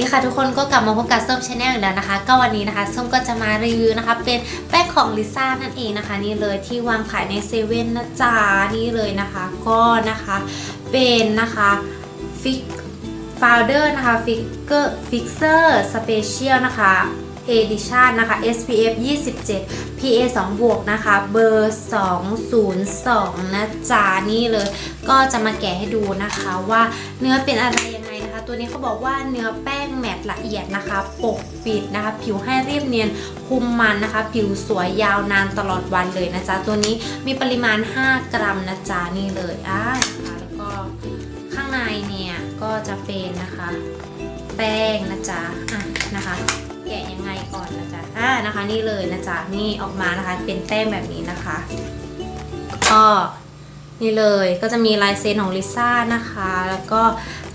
ดีค่ะทุกคนก็กลับมาพบกับส้มชาแนลอีกแล้วนะคะ ก็วันนี้นะคะส้มก็จะมารีวิวนะคะเป็นแป้งของลิซ่านั่นเองนะคะ นี่เลยที่วางขายในเซเว่นนะจ๊ะนี่เลยนะคะ ก็นะคะเป็นนะคะฟิกฟาวเดอร์นะคะฟิกเกอร์ฟิกเซอร์สเปเชียลนะคะ Edition นะคะ SPF 27 PA 2บวกนะคะ เบอร์ 202 นะจ๊ะนี่เลย ก็จะมาแกะให้ดูนะคะว่าเนื้อเป็นอะไรยังไง ตัวนี้เขาบอกว่าเนื้อแป้งแมตต์ละเอียดนะคะ ปกปิดนะคะ ผิวให้เรียบเนียน คุมมันนะคะ ผิวสวยยาวนานตลอดวันเลยนะจ๊ะ ตัวนี้มีปริมาณ 5 กรัมนะจ๊ะนี่เลยอ่านะคะแล้วก็ข้างในเนี่ยก็จะเป็นนะคะ แป้งนะจ๊ะอะนะคะแกะยังไงก่อนนะจ๊ะอ่านะคะ นี่เลยนะจ๊ะนี่ออกมานะคะ เป็นแป้งแบบนี้นะคะก็ นี่เลยก็จะมีลายเซ็นของลิซ่านะคะ แล้วก็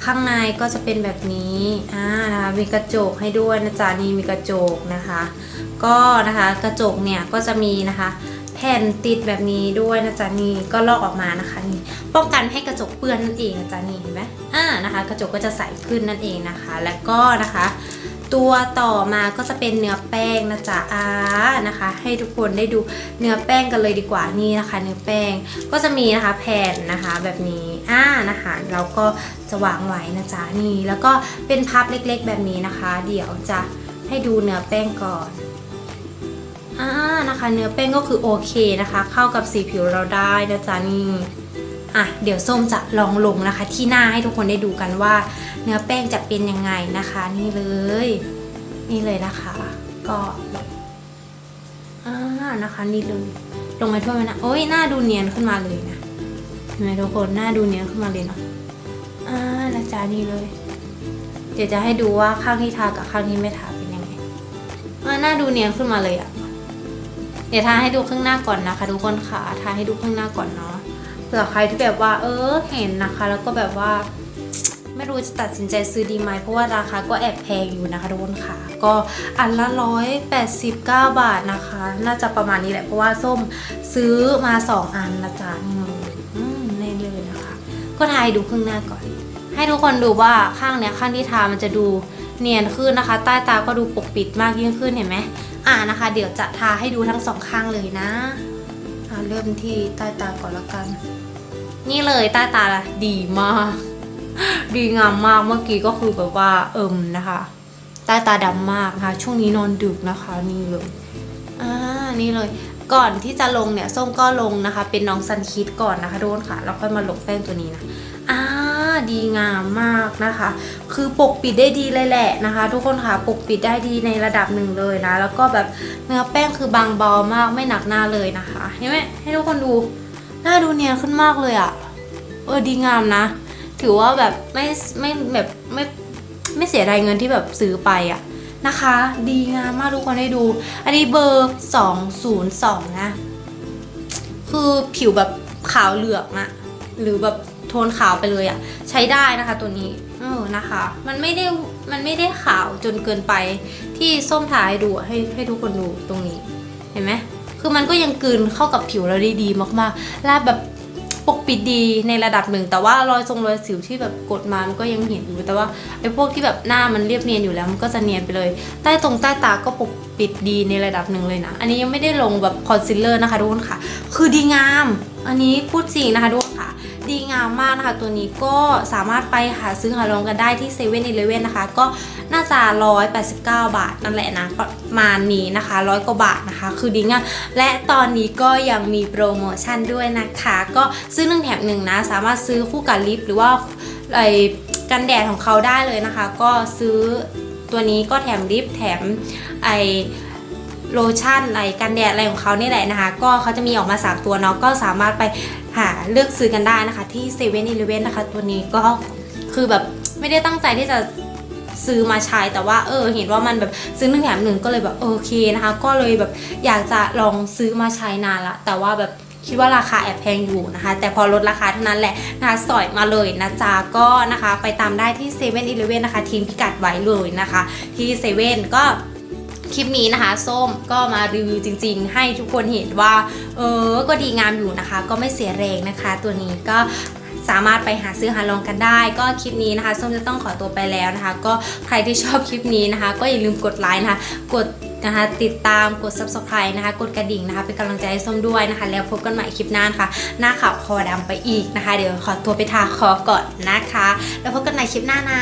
ข้างในก็จะเป็นแบบนี้อ่านะคะมีกระจกให้ด้วยนะจ๊ะนี่มีกระจกนะคะ ก็นะคะกระจกเนี่ยก็จะมีนะคะแผ่นติดแบบนี้ด้วยนะจ๊ะนี่ก็ลอกออกมานะคะนี่ป้องกันให้กระจกเปื้อนนั่นเองนะจ๊ะนี่เห็นไหมอ่านะคะ กระจกก็จะใสขึ้นนั่นเองนะคะ แล้วก็นะคะ ตัวต่อมาก็จะเป็นเนื้อแป้งนะจ๊ะอ่านะคะ ให้ทุกคนได้ดูเนื้อแป้งกันเลยดีกว่านี่นะคะเนื้อแป้งก็จะมีนะคะแผ่นนะคะแบบนี้อ่านะคะเราก็จะวางไว้นะจ๊ะนี่แล้วก็เป็นพับเล็กๆแบบนี้นะคะ เดี๋ยวจะให้ดูเนื้อแป้งก่อนอ่านะคะ เนื้อแป้งก็คือโอเคนะคะ เข้ากับสีผิวเราได้นะจ๊ะนี่ อะเดี๋ยวส้มจะลองลงนะคะ ที่หน้าให้ทุกคนได้ดูกันว่า เนื้อแป้งจะเป็นยังไงนะคะ นี่เลย นี่เลยนะคะ ก็อ่านะคะ นี่เลยลงมาทั่วมันนะโอ้ยหน้าดูเนียนขึ้นมาเลยนะเห็นไหมทุกคนหน้าดูเนียนขึ้นมาเลยเนาะอ่านะจ๊ะนี่เลย เดี๋ยวจะให้ดูว่าข้างที่ทากับข้างที่ไม่ทาเป็นยังไงอ่าหน้าดูเนียนขึ้นมาเลยอะเดี๋ยวทาให้ดูข้างหน้าก่อนนะคะทุกคนค่ะทาให้ดูข้างหน้าก่อนเนาะ ผื่อใครที่แบบว่า เออเห็นนะคะ แล้วก็แบบว่า ไม่รู้จะตัดสินใจซื้อดีไหมเพราะว่าราคาก็แอบแพงอยู่นะคะทุกคนค่ะ ก็อันละร้อยแปดสิบาทนะคะ น่าจะประมาณนี้แหละเพราะว่าส้มซื้อมาสองอันละจ้านเลยอืมนี่เลยนะคะ ก็ทายดูข้างหน้าก่อน ให้ทุกคนดูว่าข้างเนี้ยข้างที่ทามันจะดูเนียนขึ้นนะคะ ใต้ตาก็ดูปกปิดมากยิ่งขึ้นเห็นไหมอ่านะคะ เดี๋ยวจะทาให้ดูทั้งสองข้างเลยนะเริ่มที่ใต้ตาก่อนละกัน นี่เลยใต้ตาดีมาก ดีงามมากเมื่อกี้ก็คือแบบว่าเอิมนะคะใต้ตาดำมากนะคะช่วงนี้นอนดึกนะคะนี่เลยอ่านี่เลย ก่อนที่จะลงเนี่ยส้มก็ลงนะคะ เป็นน้องซันคิดก่อนนะคะทุกคนค่ะแล้วค่อยมาลงแป้งตัวนี้นะอ่าดีงามมากนะคะ คือปกปิดได้ดีเลยแหละนะคะ ทุกคนค่ะปกปิดได้ดีในระดับหนึ่งเลยนะ แล้วก็แบบเนื้อแป้งคือบางเบามากไม่หนักหน้าเลยนะคะเห็นไหมให้ทุกคนดู น้าดูเนียนขึ้นมากเลยอะ่ะ เออดีงามนะ ถือว่าแบบไม่ไม่แบบไม่ไม่เสียดายเงินที่แบบซื้อไปอะนะคะ ดีงามมากทุกคนได้ดู อันนี้เบอร์ 202 นะ คือผิวแบบขาวเหลืองอะหรือแบบโทนขาวไปเลยอะใช้ได้นะคะตัวนี้เออนะคะ มันไม่ได้มันไม่ได้ขาวจนเกินไปที่ส้มทาให้ดูให้ให้ทุกคนดูตรงนี้เห็นไหม คือมันก็ยังกลืนเข้ากับผิวเราได้ดีมากๆ และแบบปกปิดดีในระดับหนึ่ง แต่ว่ารอยทรงรอยสิวที่แบบกดมามันก็ยังเห็นอยู่แต่ว่าไอ้พวกที่แบบหน้ามันเรียบเนียนอยู่แล้วมันก็จะเนียนไปเลย ใต้ตรงใต้ตาก็ปกปิดดีในระดับหนึ่งเลยนะ อันนี้ยังไม่ได้ลงแบบคอนซีลเลอร์นะคะทุกคนค่ะ คือดีงาม อันนี้พูดจริงนะคะทุกคน ดีงามมากนะคะ ตัวนี้ก็สามารถไปหาซื้อหาลองกันได้ที่เซเว่นอีเลเว่นนะคะ ก็น่าจะ 189 บาทนั่นแหละนะประมาณนี้นะคะร้อยกว่าบาทนะคะ คือดีงามและตอนนี้ก็ยังมีโปรโมชั่นด้วยนะคะ ก็ซื้อหนึ่งแถมหนึ่งนะ สามารถซื้อคู่กับลิปหรือว่าไอ้กันแดดของเขาได้เลยนะคะ ก็ซื้อตัวนี้ก็แถมลิปแถมไอโลชั่นอะไรกันแดดอะไรของเขานี่แหละนะคะ ก็เขาจะมีออกมา 3 ตัวเนาะก็สามารถไป หาเลือกซื้อกันได้นะคะ ที่เซเว่นอีเลเว่นนะคะ ตัวนี้ก็คือแบบไม่ได้ตั้งใจที่จะซื้อมาใช้แต่ว่าเออเห็นว่ามันแบบซื้อหนึ่งแถมหนึ่งก็เลยแบบโอเคนะคะ ก็เลยแบบอยากจะลองซื้อมาใช้นานละ แต่ว่าแบบคิดว่าราคาแอบแพงอยู่นะคะ แต่พอลดราคาเท่านั้นแหละนะคะสอยมาเลยนะจ๊ะก็นะคะ ไปตามได้ที่เซเว่นอีเลเว่นนะคะทีมพิกัดไว้เลยนะคะ ที่เซเว่นก็ คลิปนี้นะคะ ส้มก็มารีวิวจริง ๆ ให้ทุกคนเห็นว่า เออ ก็ดีงามอยู่นะคะ ก็ไม่เสียแรงนะคะ ตัวนี้ก็สามารถไปหาซื้อหาลองกันได้ ก็คลิปนี้นะคะ ส้มจะต้องขอตัวไปแล้วนะคะ ก็ใครที่ชอบคลิปนี้นะคะ ก็อย่าลืมกดไลค์นะคะ กดนะคะ ติดตามกด subscribe นะคะ กดกระดิ่งนะคะ เป็นกำลังใจให้ส้มด้วยนะคะ แล้วพบกันใหม่คลิปหน้านะคะหน้าขาวคอดำไปอีกนะคะ เดี๋ยวขอตัวไปทาคอก่อนนะคะ แล้วพบกันใหม่คลิปหน้านะ